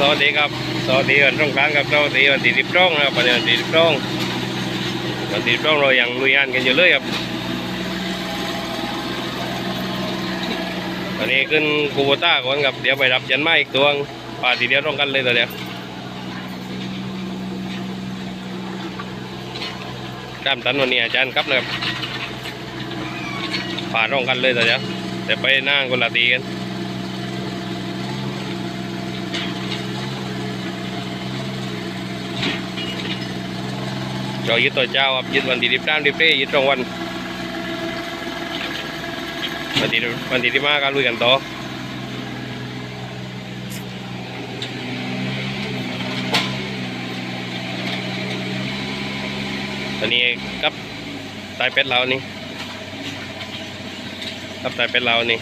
สวัสดีครับสวัสดีวันสงกรานครับสวัสดีวันที่สิบสองนะครับวันนี้วันที่สิบสองวันที่สิบสองเรายังลุยงานกันอยู่เลยครับวันนี้ขึ้นกูโบต้าก่อนครับเดี๋ยวไปรับยันไม้อีกตัวป่าทีเดียวตรงกันเลยตัวเดียวกล้ามตันวันนี้อาจารย์ครับนะครับป่าตรงกันเลยตัวเดียวแต่ไปหน้าคนละตีกัน cho ยึดตัวเจ้าครับยึดวันที่สิบสามสิบสี่ยึดตรงวันวันที่วันที่ที่มาก็ลุยกันต่อตอนนี้กับตายเป็ดเรานี่กับตายเป็ดเรานี่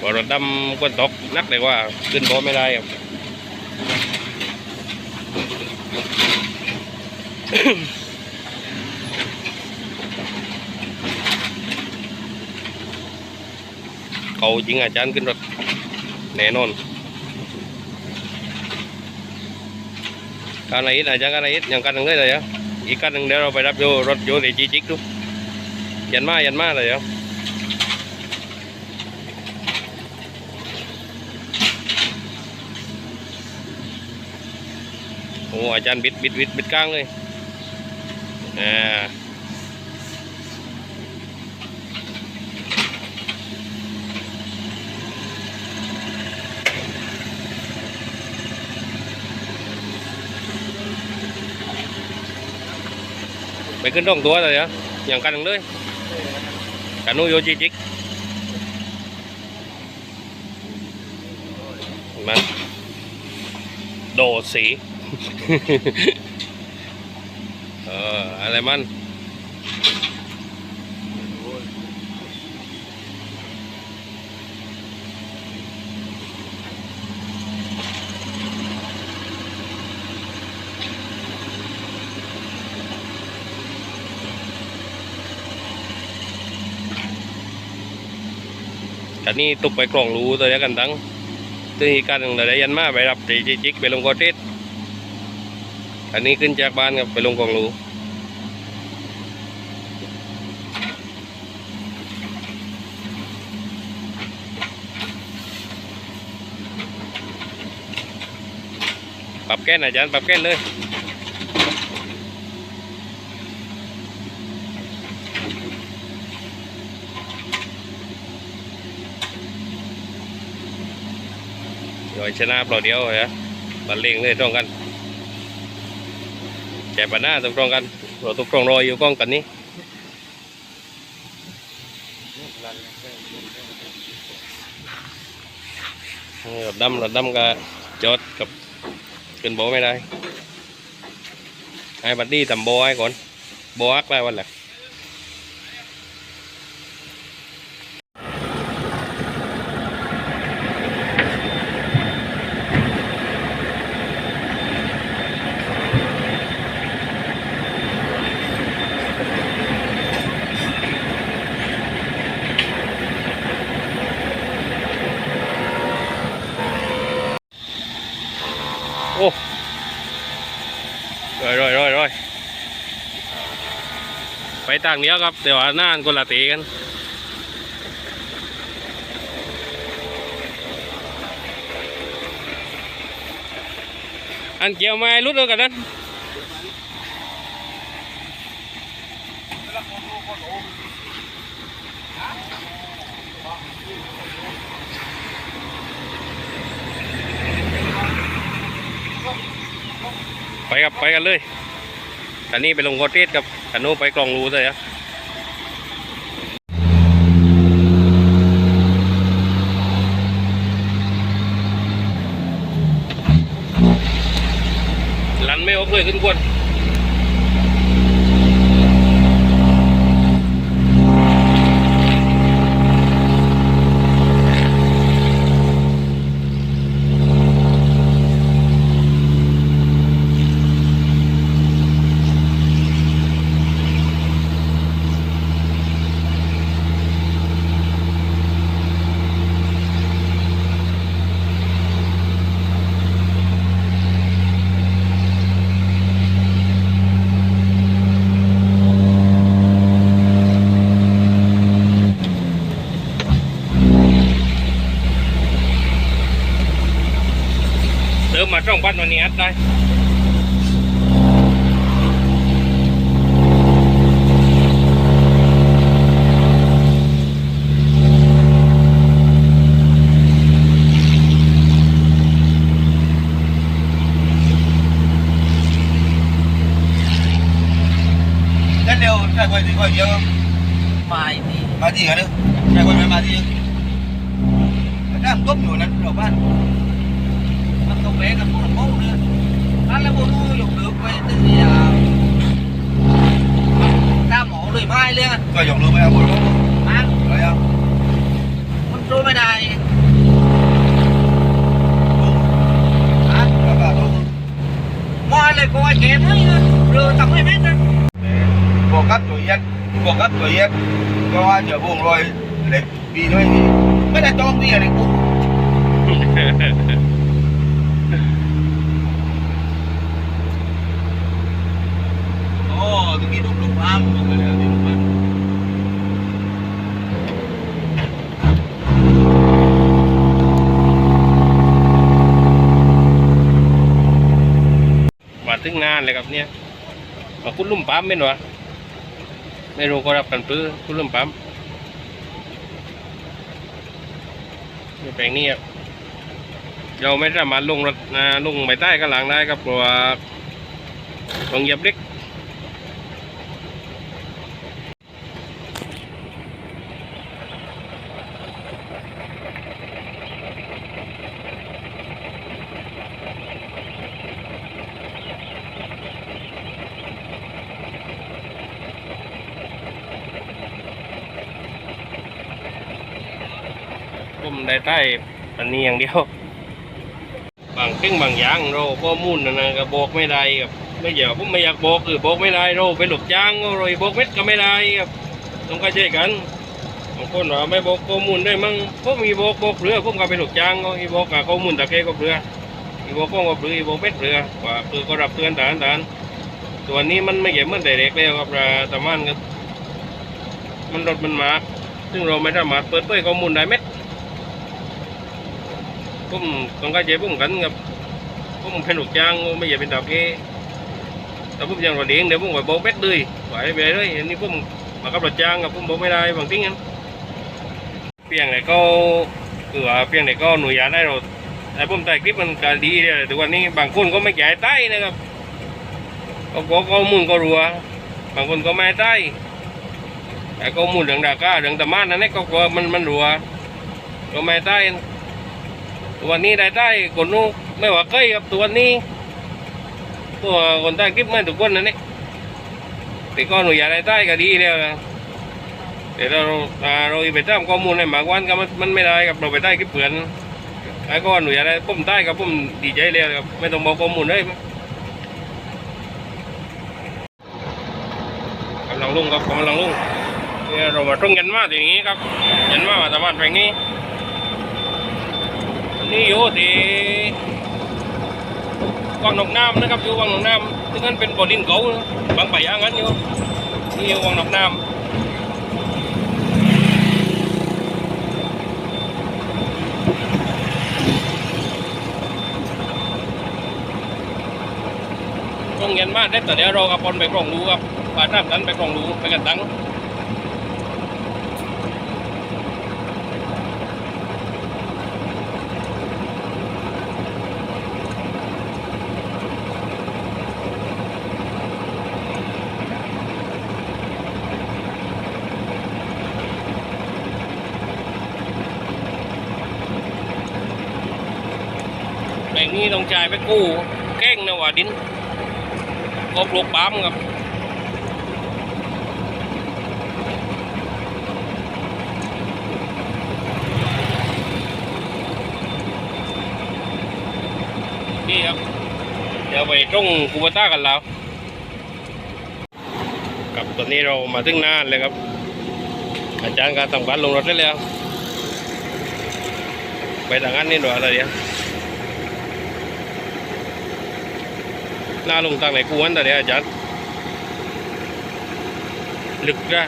พอรถดำก้นตกนักเลยว่าขึ้นโบไม่ได้ครับ เขาจริงอาจารย์ขึ้นรถแน่นอนการอะไรอีกอาจารย์การอะไรอีกอย่างกันหนึ่งเลยเลยเหรออีกกันหนึ่งเดี๋ยวเราไปรับโยรถโอโอ้อาจารย์บิดบิดบิดบิดกลางเลยอ่าไปขึ้นร่องตัวเลยเหรออย่างกันหนึ่งเลยกันนู้โยจิจิกมาโดดสี เอออะไรมันกันนี่ตุกไปกล่องรูตัวเดียวกันตั้งตึงอีกการหนึ่งเลยยันมาไปรับจีจิกไปลงกอเทส อันนี้ขึ้นจากบ้านครับไปลงกองรูปรับแก้นอาจารย์ปรับแก้นเลยเดี๋ยวชนะเปล่าเดียวเหรอบันเลงเลยตรงกัน แกปัญหาตรงๆกันเราตรงๆรออยู่กล้องกันนี้รถดำรถดำก็จอดกับขึ้นโบไม่ได้ให้บัดดี้ทำโบให้ก่อนโบอักได้วันแหละ ร้อยร้อยร้อยร้อยไปต่างเนี้ยครับแต่ว่าห ไปครับไปกันเลยอันนี้ไปลงโคตรเทสกับอันนู้ไปกล่องรูเลยครับลันไม่ออกเลยขึ้นกวน chạy quay thì quay nhiều không? ไม่มี Mà gì cả đâu? Chạy quay mấy mà gì? Cái đang tốt nhiều lắm đầu bạn. มันก็แบกกับพวกพวกเนี่ยถ้าแล้วพวกนู้นยกเลิกไปตั้งแบวกกับตัวเย็บก็ว่าจจอวงรอยเล็กปีด้วยนี่ไม่ได้จองที่อะไรกูโอ้ตรนี้ลูกลูกอ้มลูกอนี่มาถึงงานเลยครับเนี่ยมาคุณลุ่มปั๊มเป็นวะ ไม่รู้ก็รับกันปื้อคุณลุ่มปั๊มนี่แปลงนี้ครับเราไม่สามารถลงรถนะลงไปใต้กันหลังได้ครับเพราะว่าต้องเหยียบเล็ก ได้ใต้อันนี้อย่างเดียว บางซึ่งบางอย่างเราข้อมูลนะนะก็บอกไม่ได้ครับไม่อยากผมไม่อยากบอกคือบอกไม่ได้เราเป็นหลุกจ้างก็เลยบอกเม็ดก็ไม่ได้ครับต้องเข้าใจกันบางคนว่าไม่บอกข้อมูลได้มั้งผมมีบอกบอกเรือผมก็เป็นหลุกจ้างก็มีบอกกับข้อมูลตะเกียก็เรือมีบอกข้อกับเรือมีบอกเม็ดเรือว่าคือก็รับเตือนฐานฐานส่วนนี้มันไม่เกี่ยวเมือนแต่เด็กแล้วครับเราแต่มันก็มันรถมันมาซึ่งเราไม่สามารถเปิดเผยข้อมูลได้เม็ด ผมต้องการเจ็บผมกันกับผมเป็นลูกจ้างผมไม่อยากเป็นดาวเกแต่ผมยังรถเองเดี๋ยวผมไปบอกเบ็ดเลยไหวไปเลยอันนี้ผมมากับรถจ้างกับผมโบกไม่ได้บางทีงั้นเพียงไหนก็คือว่าเพียงไหนก็หนูอยากได้รถแต่ผมถ่ายคลิปมันก็ดีเลยแต่วันนี้บางคนก็ไม่จ่ายใต้นะครับก็บอกข้อมูลก็รัวบางคนก็ไม่ใต้แต่ข้อมูลเรื่องดาก้าเรื่องตะมานนั่นเองก็มันมันรัวก็ไม่ใต้ ตัวนี้ได้ได้คนนู้นไม่ว่าเคยกับตัวนี้ ตัวคนใต้คลิปไม่ทุกคนนั่นเองแต่ก็หนูอยากได้ได้ก็ดีแล้วนะแต่เราอ่าเราไปตามข้อมูลในหมากวันก็มันมันไม่ได้กับเราไปได้คลิปเผื่อนไอ้ก็หนูอยากได้ผมได้กับผมดีใจแล้วครับไม่ต้องบอกข้อมูลเลยกำลังลุงครับกำลังลงเนี่ยเรามาตรงยันมาทีนี้ครับยันมามาตะวันแปลง นี่อยู่ที่วังหนองน้ำนะครับอยู่วังหนองน้ำซึ่งนั้นเป็นบ่อดินเก่าบางใบอย่างนั้นอยู่นี่อยู่วังหนองน้ำต้องเย็นมากได้แต่เดี๋ยวเรากับปนไปกล่องรู้ครับป่าน้ำนั้นไปกล่องรู้ไปกันตัง นี้ต้องจ่ายไปกู้แก้งนะว่าดินก็ปลูกปั๊มครับนี่ครับ เดี๋ยวไปตรงกูบต้ากันแล้วกับตอนนี้เรามาถึงนานเลยครับ อาจารย์การทำการลงรถได้แล้ว ไปทางนั้นนี่หน่อยอะไรเดีย วหน้าลงทางไหนกูวันแต่เดี๋ยวอาจารย์ลึกนะ